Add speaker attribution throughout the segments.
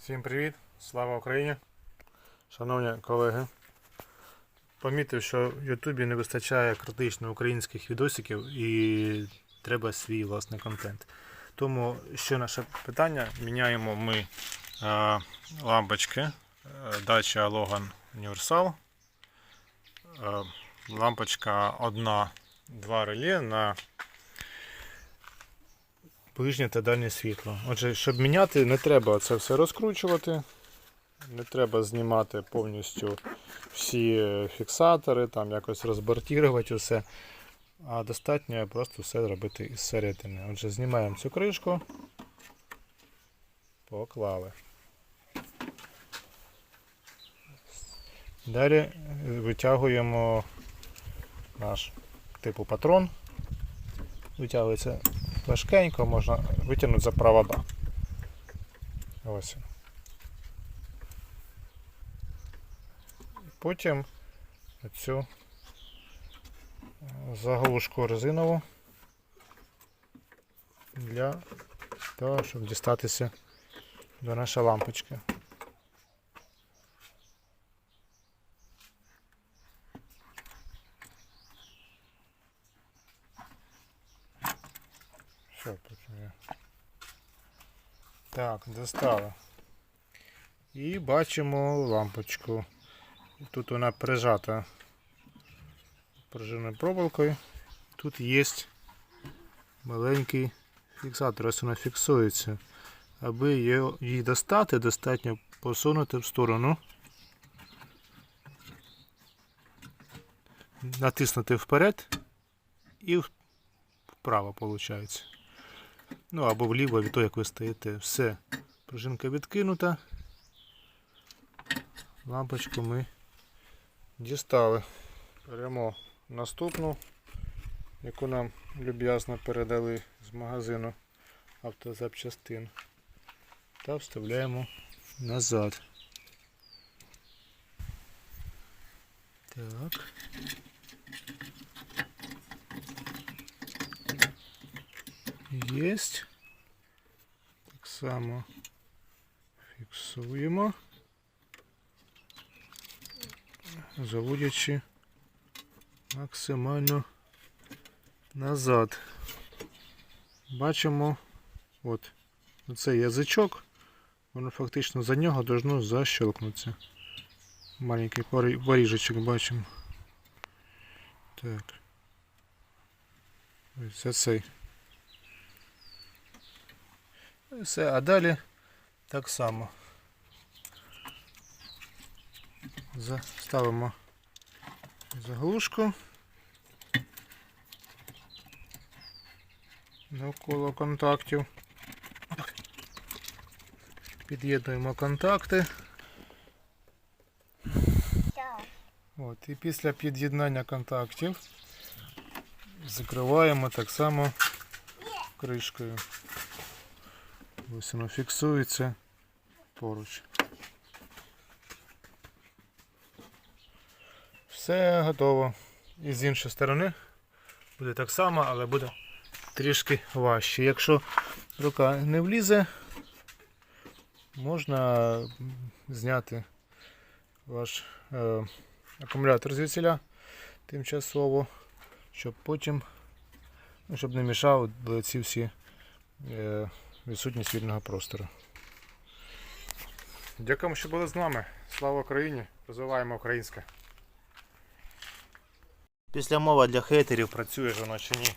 Speaker 1: Всім привіт! Слава Україні! Шановні колеги, помітив, що в Ютубі не вистачає критично українських відосиків і треба свій власний контент. Тому що наше питання? Міняємо ми е, лампочки е, дача Logan Universal. Е, лампочка одна, два реле на ближнє та дальнє світло. Отже, щоб міняти, не треба це все розкручувати. Не треба знімати повністю всі е, фіксатори, там якось розбортувати усе. А достатньо просто все зробити із середини. Отже, знімаємо цю кришку. Поклали. Далі витягуємо наш типу патрон. Витягується важкенько, можна витягнути за провода. Ось. Потім цю заглушку резинову для того, щоб дістатися до нашої лампочки. Що я? Так, достала. І бачимо лампочку. Тут вона прижата пружинною проволокою. Тут є маленький фіксатор, ось вона фіксується. Аби її достати, достатньо посунути в сторону. Натиснути вперед і вправо виходить. Ну або вліво від того, як ви стоїте. Все. Пружинка відкинута. Лампочку ми дістали. Беремо наступну, яку нам люб'язно передали з магазину автозапчастин. Та вставляємо назад. Так. Єсть. Так само фіксуємо, заводячи максимально назад. Бачимо от цей язичок, воно фактично за нього должно защелкнутися. Маленький порі- поріжечок бачимо. Так. Ось це цей. І все, а далі так само. Ставимо заглушку навколо контактів. Під'єднуємо контакти. От, і після під'єднання контактів закриваємо так само кришкою. Ось воно фіксується поруч. Все готово. І з іншої сторони буде так само, але буде трішки важче. Якщо рука не влізе, можна зняти ваш е, акумулятор звідсіля тимчасово, щоб потім, ну, щоб не мішав ці всі е, відсутність вільного простору. Дякуємо, що були з нами. Слава Україні! Розвиваємо українське. Після мова для хейтерів працює ж воно чи ні?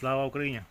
Speaker 1: Слава Україні!